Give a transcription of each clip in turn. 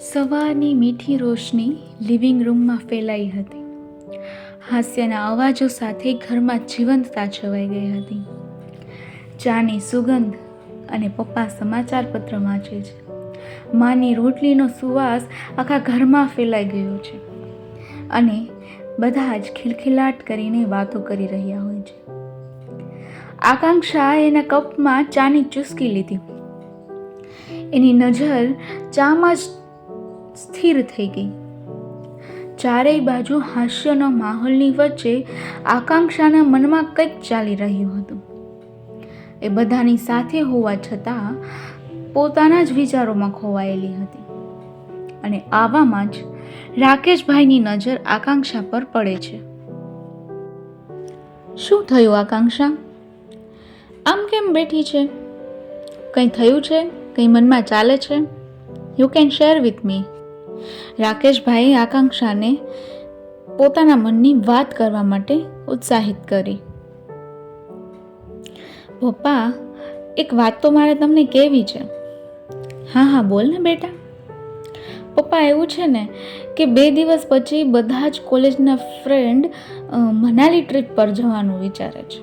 સવારની મીઠી રોશની લિવિંગ રૂમમાં ફેલાઈ હતી. હાસ્યના અવાજો સાથે ઘરમાં જીવંતતા છવાઈ ગઈ હતી. ચાની સુગંધ અને પપ્પા સમાચાર પત્ર વાંચે છે. માની રોટલીનો સુવાસ આખા ઘરમાં ફેલાઈ ગયો છે અને બધા જ ખિલખિલાટ કરીને વાતો કરી રહ્યા હોય છે. આકાંક્ષા એના કપમાં ચાની ચૂસકી લીધી. એની નજર ચામાં જ સ્થિર થઈ ગઈ. ચારેય બાજુ હાસ્યનો માહોલની વચ્ચે આકાંક્ષાના મનમાં કંઈક ચાલી રહ્યું હતું. એ બધાની સાથે હોવા છતાં પોતાના જ વિચારોમાં ખોવાયેલી હતી. અને આવામાં જ રાકેશભાઈની નજર આકાંક્ષા પર પડે છે. શું થયું આકાંક્ષા? આમ કેમ બેઠી છે? કંઈ થયું છે? કંઈ મનમાં ચાલે છે? You can share with me રાકેશભાઈ આકાંક્ષાને પોતાના મનની વાત કરવા માટે ઉત્સાહિત કરી. પપ્પા, એક વાત તો મારે તમને કહેવી છે? હા હા, બોલ ને બેટા. પપ્પા, એવું છે ને કે બે દિવસ પછી બધા જ કોલેજના ફ્રેન્ડ મનાલી ટ્રીપ પર જવાનું વિચારે છે.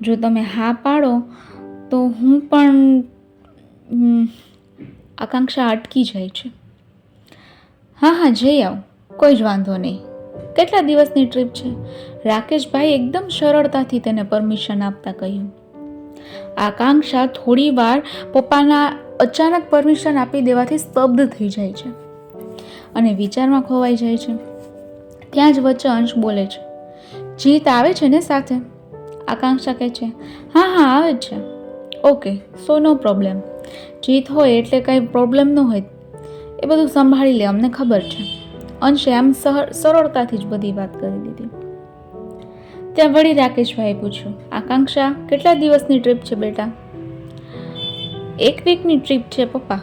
જો તમે હા પાડો, તો હું પણ આકાંક્ષા અટકી જાય છે. હા હા, જઈ આવ. કોઈ જ વાંધો નહીં. કેટલા દિવસની ટ્રીપ છે? રાકેશભાઈ એકદમ સરળતાથી તેને પરમિશન આપતા કહ્યું. આકાંક્ષા થોડી વાર પપ્પાના અચાનક પરમિશન આપી દેવાથી સ્તબ્ધ થઈ જાય છે અને વિચારમાં ખોવાઈ જાય છે. ત્યાં જ વચ્ચે અંશ બોલે છે, જીત આવે છે ને સાથે? આકાંક્ષા કહે છે, હા હા, આવે છે. Okay, so no problem. જીત હોય એટલે કંઈ પ્રોબ્લેમ ન હોય એ બધું સંભાળી લે, અમને ખબર છે. અંશે આમ સરળતાથી જ બધી વાત કરી દીધી. ત્યાં વળી રાકેશભાઈએ પૂછ્યું, આકાંક્ષા, કેટલા દિવસની ટ્રીપ છે બેટા? એક વીકની ટ્રીપ છે, પપ્પા.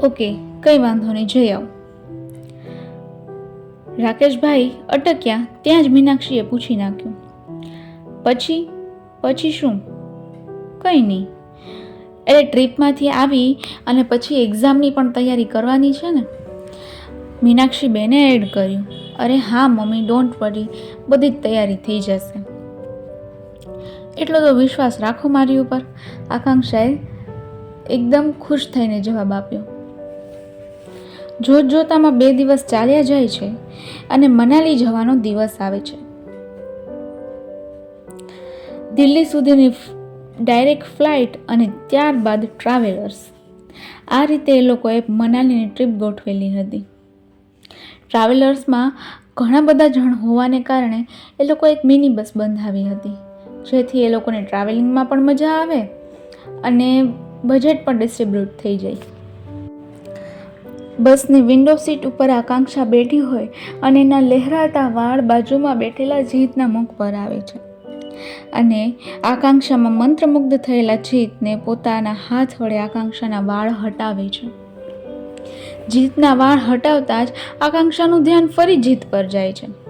ઓકે, કંઈ વાંધો નહીં, જઈ આવ. રાકેશભાઈ અટક્યા, ત્યાં જ મીનાક્ષીએ પૂછી નાખ્યું, પછી પછી શું? કંઈ નહીં એટલે ટ્રીપમાંથી આવી અને પછી એક્ઝામની પણ તૈયારી કરવાની છે ને? મીનાક્ષી બેને એડ કર્યું. અરે હા, મમ્મી ડોન્ટ વરી બધી જ તૈયારી થઈ જશે. એટલો તો વિશ્વાસ રાખો મારી ઉપર. આકાંક્ષાએ એકદમ ખુશ થઈને જવાબ આપ્યો. જોત જોતામાં બે દિવસ ચાલ્યા જાય છે અને મનાલી જવાનો દિવસ આવે છે. દિલ્હી સુધીની ડાયરેક્ટ ફ્લાઇટ અને ત્યારબાદ ટ્રાવેલર્સ આ રીતે એ લોકોએ મનાલીની ટ્રીપ ગોઠવેલી હતી. ટ્રાવેલર્સમાં ઘણા બધા જણ હોવાને કારણે એ લોકો એક મિની બસ બંધાવી હતી. જેથી એ લોકોને ટ્રાવેલિંગમાં પણ મજા આવે અને બજેટ પણ ડિસ્ટ્રીબ્યુટ થઈ જાય. બસની વિન્ડો સીટ ઉપર આકાંક્ષા બેઠી હોય અને એના લહેરાતા વાળ બાજુમાં બેઠેલા જીતના મુખ પર આવે છે. અને આકાંક્ષામાં મંત્રમુગ્ધ થયેલા જીતને પોતાના હાથ વડે આકાંક્ષાના વાળ હટાવે છે. જીતના વાળ હટાવતા જ આકાંક્ષાનું ધ્યાન ફરી જીત પર જાય છે.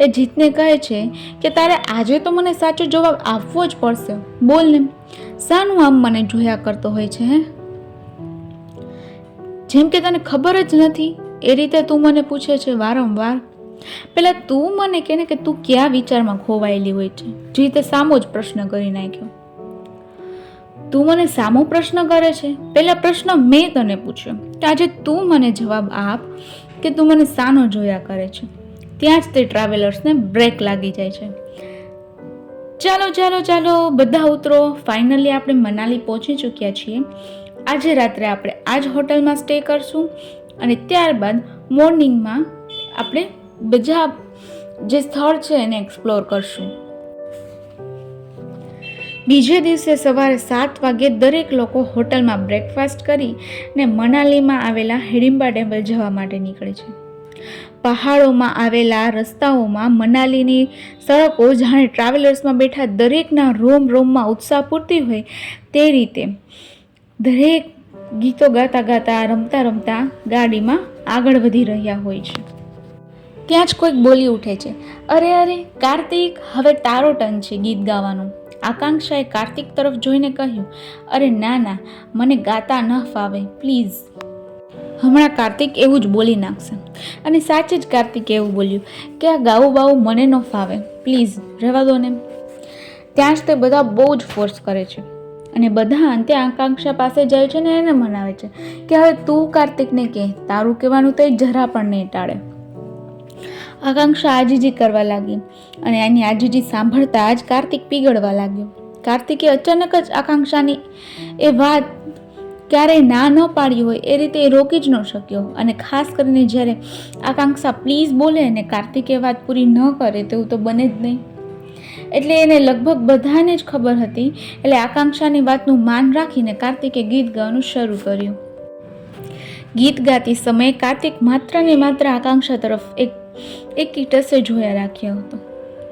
એ જીતને કહે છે કે, તારે આજે તો મને સાચો જવાબ આપવો જ પડશે. બોલ ને, શાનું આમ મને જોયા કરતો હોય છે, હે? જેમ કે તને ખબર જ નથી, એ રીતે તું મને પૂછે છે વારંવાર પહેલાં તું મને કહે ને કે તું કયા વિચારમાં ખોવાયેલી હોય છે? જે રીતે સામો જ પ્રશ્ન કરી નાખ્યો. તું મને સામો પ્રશ્ન કરે છે? પહેલાં પ્રશ્ન મેં તને પૂછ્યો કે આજે તું મને જવાબ આપ કે તું મને સાનો જોયા કરે છે? ત્યાં જ તે ટ્રાવેલર્સને બ્રેક લાગી જાય છે. ચાલો ચાલો ચાલો, બધા ઉતરો. ફાઇનલી આપણે મનાલી પહોંચી ચૂક્યા છીએ. આજે રાત્રે આપણે આ જ હોટલમાં સ્ટે કરશું અને ત્યારબાદ મોર્નિંગમાં આપણે બીજા જે સ્થળ છે એને એક્સપ્લોર કરશું. બીજે દિવસે સવારે સાત વાગે દરેક લોકો હોટલમાં બ્રેકફાસ્ટ કરી ને મનાલીમાં આવેલા હિડિંબા ટેમ્પલ જવા માટે નીકળે છે. પહાડોમાં આવેલા રસ્તાઓમાં મનાલીની સડકો જાણે ટ્રાવેલર્સમાં બેઠા દરેકના રોમ રોમમાં ઉત્સાહ પૂરતી હોય તે રીતે દરેક ગીતો ગાતા ગાતા રમતા રમતા ગાડીમાં આગળ વધી રહ્યા હોય છે. ત્યાં જ કોઈક બોલી ઉઠે છે. અરે અરે, કાર્તિક, હવે તારો ટર્ન છે ગીત ગાવાનું. આકાંક્ષાએ કાર્તિક તરફ જોઈને કહ્યું, અરે, ના ના, મને ગાતા ન ફાવે પ્લીઝ હમણાં કાર્તિક એવું જ બોલી નાખશે. અને સાચે જ કાર્તિક એવું બોલ્યું, કે આ ગાવું બાવું મને ન ફાવે પ્લીઝ રહેવા દો ને. ત્યાં જ તે બધા બહુ જ ફોર્સ કરે છે. અને બધા અંતે આકાંક્ષા પાસે જાય છે ને એને મનાવે છે, કે હવે તું કાર્તિકને કહે, તારું કહેવાનું તો જરા પણ નહીં ટાળે. આકાંક્ષા આજીજી કરવા લાગી અને એની આજીજી સાંભળતા જ કાર્તિક પીગળવા લાગ્યો. કાર્તિકે અચાનક જ આકાંક્ષાની એ વાત ક્યારેય ના ન પાડી હોય એ રીતે એ રોકી જ ન શક્યો અને ખાસ કરીને જ્યારે આકાંક્ષા પ્લીઝ બોલે અને કાર્તિકે વાત પૂરી ન કરે તેવું તો બને જ નહીં. એટલે એને લગભગ બધાને જ ખબર હતી. એટલે આકાંક્ષાની વાતનું માન રાખીને કાર્તિકે ગીત ગાવાનું શરૂ કર્યું. ગીત ગાતી સમયે કાર્તિક માત્ર ને માત્ર આકાંક્ષા તરફ એક એક કીટસે જોયા રાખ્યો હતો.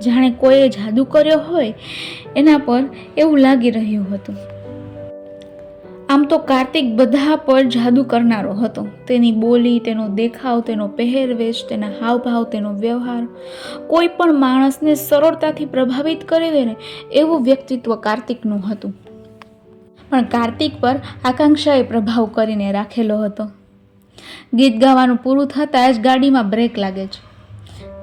જાણે કોઈએ જાદુ કર્યો હોય, એના પર એવું લાગી રહ્યું હતું. આમ તો કાર્તિક બધા પર જાદુ કરનારો હતો. તેની બોલી, તેનો દેખાવ, તેનો પહેરવેશ, તેના હાવભાવ, તેનો વ્યવહાર, કોઈ પણ માણસને સરળતાથી પ્રભાવિત કરી દે ને એવું વ્યક્તિત્વ કાર્તિકનું હતું. પણ કાર્તિક પર આકાંક્ષાએ પ્રભાવ કરીને રાખેલો હતો. ગીત ગાવાનું પૂરું થતાં જ ગાડીમાં બ્રેક લાગે છે.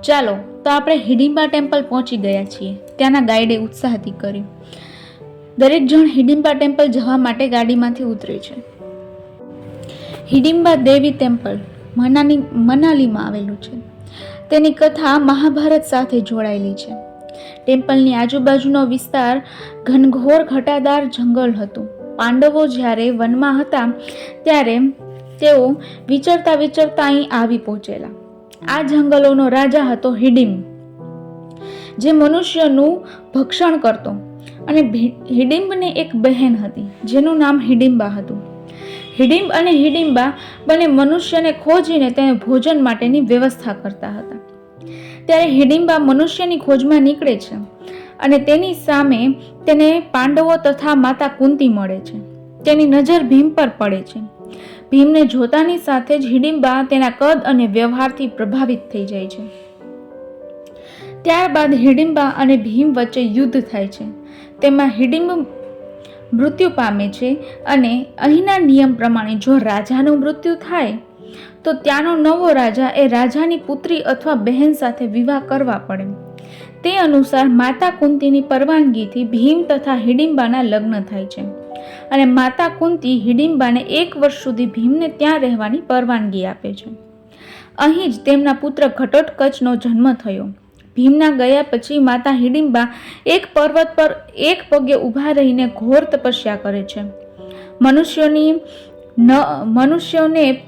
ચાલો, તો આપણે હિડિંબા ટેમ્પલ પહોંચી ગયા છીએ. ત્યાંના ગાઈડે ઉત્સાહથી કર્યું. દરેક જણ હિડિંબા ટેમ્પલ જવા માટે ગાડીમાંથી ઉતરે છે. હિડિંબા દેવી ટેમ્પલ મનાલી મનાલીમાં આવેલું છે. તેની કથા મહાભારત સાથે જોડાયેલી છે. ટેમ્પલની આજુબાજુનો વિસ્તાર ઘનઘોર ઘટાદાર જંગલ હતું. પાંડવો જ્યારે વનમાં હતા, ત્યારે તેઓ વિચરતા વિચરતા અહીં આવી પહોંચેલા. આ જંગલોનો રાજા હતો હિડિમ, જે મનુષ્યનું ભક્ષણ કરતો. અને હિડિંબને એક બહેન હતી, જેનું નામ હિડિંબા હતું. હિડિંબ અને હિડિંબા બંને મનુષ્યને ખોજીને તેને ભોજન માટેની વ્યવસ્થા કરતા હતા. ત્યારે હિડિંબા મનુષ્યની ખોજમાં નીકળે છે અને તેની સામે તેને પાંડવો તથા માતા કુંતી મળે છે. તેની નજર ભીમ પર પડે છે. ભીમને જોતાની સાથે જ હિડિંબા તેના કદ અને વ્યવહારથી પ્રભાવિત થઈ જાય છે. ત્યારબાદ હિડિંબા અને ભીમ વચ્ચે યુદ્ધ થાય છે. તેમાં હિડિંબ મૃત્યુ પામે છે અને અહીંના નિયમ પ્રમાણે જો રાજાનું મૃત્યુ થાય, તો ત્યાંનો નવો રાજા એ રાજાની પુત્રી અથવા બહેન સાથે વિવાહ કરવા પડે. તે અનુસાર માતા કુંતીની પરવાનગીથી ભીમ તથા હિડિંબાના લગ્ન થાય છે. અને માતા કુંતી હિડિંબાને એક વર્ષ સુધી ભીમને ત્યાં રહેવાની પરવાનગી આપે છે. અહીં જ તેમના પુત્ર ઘટોત્કચનો જન્મ થયો. ભીમના ગયા પછી માતા હિડિંબા એક પર્વત પર એક પગે ઊભા રહીને ઘોર તપસ્યા કરે છે. મનુષ્યોની ન, મનુષ્યોને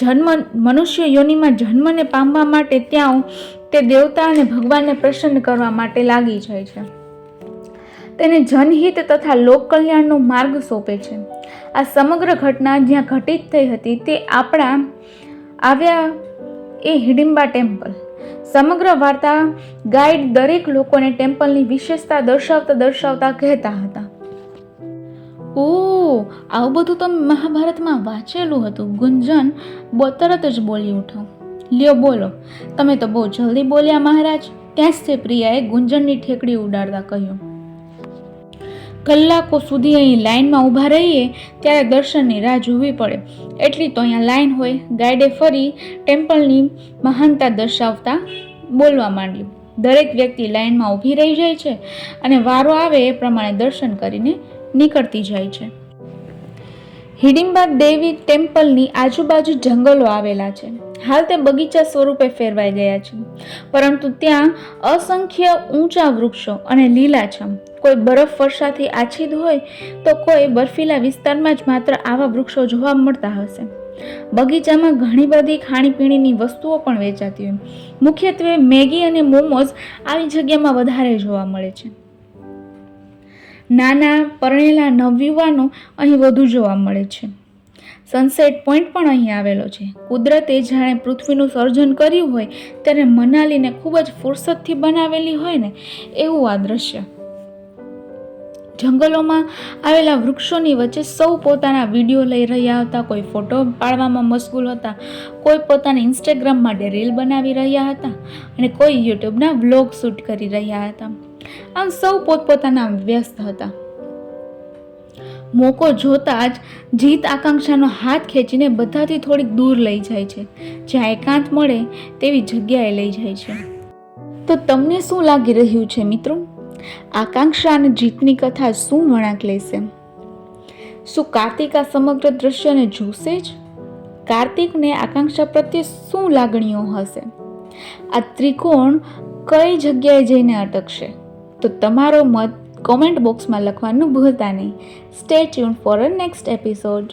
જન્મ મનુષ્ય યોનિમાં જન્મને પામવા માટે ત્યાં તે દેવતા અને ભગવાનને પ્રસન્ન કરવા માટે લાગી જાય છે. તેને જનહિત તથા લોક કલ્યાણનો માર્ગ સોંપે છે. આ સમગ્ર ઘટના જ્યાં ઘટિત થઈ હતી તે આપણા આવ્યા એ હિડિંબા ટેમ્પલ. સમગ્ર વાર્તા ગાઈડ દરેક લોકોને ટેમ્પલની વિશેષતા દર્શાવતા દર્શાવતા કહેતા હતા. ઓ આવું બધું તો મહાભારતમાં વાંચેલું હતું. ગુંજન તરત જ બોલી ઉઠો લ્યો, બોલો. તમે તો બહુ જલ્દી બોલ્યા મહારાજ. ત્યાં જ તે પ્રિયાએ ગુંજનની ઠેકડી ઉડાડતા કહ્યું. કલાકો સુધી અહીં લાઈનમાં ઊભા રહીએ ત્યારે દર્શનની રાહ જોવી પડે. એટલી તો અહીંયા લાઈન હોય. ગાઈડે ફરી ટેમ્પલની મહાનતા દર્શાવતા બોલવા માંડ્યું. દરેક વ્યક્તિ લાઈનમાં ઊભી રહી જાય છે અને વારો આવે એ પ્રમાણે દર્શન કરીને નીકળતી જાય છે. હિડિંબા દેવી ટેમ્પલની આજુબાજુ જંગલો આવેલા છે. હાલ તે બગીચા સ્વરૂપે ફેરવાઈ ગયા છે. પરંતુ ત્યાં અસંખ્ય ઊંચા વૃક્ષો અને લીલાછમ કોઈ બરફ વર્ષાથી આછીદ હોય તો કોઈ બર્ફીલા વિસ્તારમાં જ માત્ર આવા વૃક્ષો જોવા મળતા હશે. બગીચામાં ઘણી બધી ખાણીપીણીની વસ્તુઓ પણ વેચાતી હોય. મુખ્યત્વે મેગી અને મોમોઝ આવી જગ્યામાં વધારે જોવા મળે છે. નાના પરણેલા નવયુવાનો અહીં વધુ જોવા મળે છે. સનસેટ પોઈન્ટ પણ અહીં આવેલો છે. કુદરતે જાણે પૃથ્વીનું સર્જન કર્યું હોય ત્યારે મનાલીને ખૂબ જ ફુરસતથી બનાવેલી હોય ને એવું આ દ્રશ્ય. જંગલોમાં આવેલા વૃક્ષોની વચ્ચે સૌ પોતાના વીડિયો લઈ રહ્યા હતા. કોઈ ફોટો પાડવામાં મશગુલ હતા. કોઈ પોતાની ઇન્સ્ટાગ્રામ માટે રીલ બનાવી રહ્યા હતા અને કોઈ યુટ્યુબના વ્લોગ શૂટ કરી રહ્યા હતા. આમ સૌ પોતપોતાના વ્યસ્ત હતા. મોકો જોતા જ જીત આકાંક્ષાનો હાથ ખેંચીને બધાથી થોડીક દૂર લઈ જાય છે. જ્યાં એકાંત મળે તેવી જગ્યાએ લઈ જાય છે. તો તમને શું લાગી રહ્યું છે મિત્રો? આકાંક્ષા અને જીતની કથા શું વળાંક લેશે? શું કાર્તિક આ સમગ્ર દ્રશ્યને જોશે જ? કાર્તિકને આકાંક્ષા પ્રત્યે શું લાગણીઓ હશે? આ ત્રિકોણ કઈ જગ્યાએ જઈને અટકશે? તો તમારો મત કોમેન્ટ બોક્સમાં લખવાનું ભૂલતા નહીં. Stay tune for a next episode